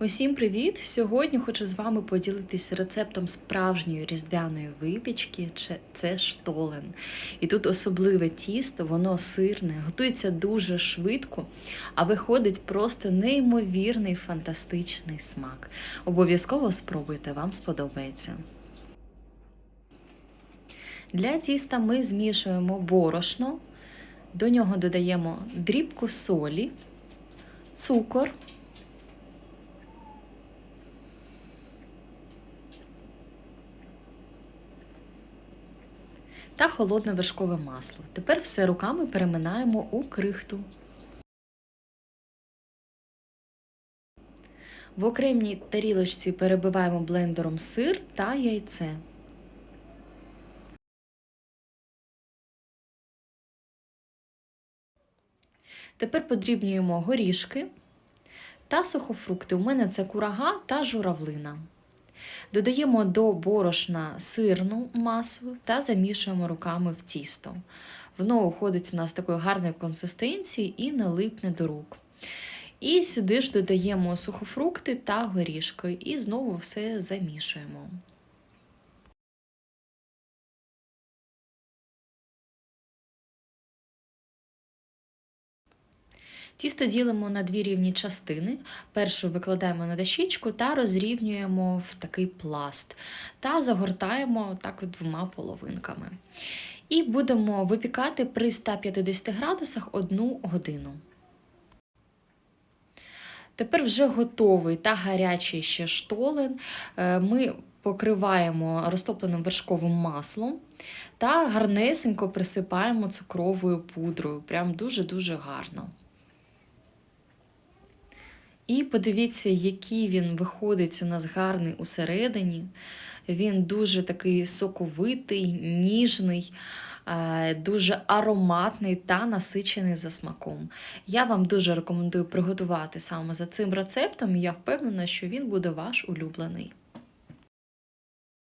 Усім привіт! Сьогодні хочу з вами поділитися рецептом справжньої різдвяної випічки. Це- штолен. І тут особливе тісто, воно сирне, готується дуже швидко, а виходить просто неймовірний фантастичний смак. Обов'язково спробуйте, вам сподобається. Для тіста ми змішуємо борошно, до нього додаємо дрібку солі, цукор. Та холодне вершкове масло. Тепер все руками переминаємо у крихту. В окремій тарілочці перебиваємо блендером сир та яйце. Тепер подрібнюємо горішки та сухофрукти. У мене це курага та журавлина. Додаємо до борошна сирну масу та замішуємо руками в тісто. Воно уходить у нас такої гарної консистенції і не липне до рук. І сюди ж додаємо сухофрукти та горішки, і знову все замішуємо. Тісто ділимо на дві рівні частини. Першу викладаємо на дощечку та розрівнюємо в такий пласт та загортаємо так двома половинками. І будемо випікати при 150 градусах одну годину. Тепер вже готовий та гарячий ще штолен. Е, Ми покриваємо розтопленим вершковим маслом та гарнесенько присипаємо цукровою пудрою. Прям дуже-дуже гарно. І подивіться, який він виходить у нас гарний усередині. Він дуже такий соковитий, ніжний, е, дуже ароматний та насичений за смаком. Я вам дуже рекомендую приготувати саме за цим рецептом, і я впевнена, що він буде ваш улюблений.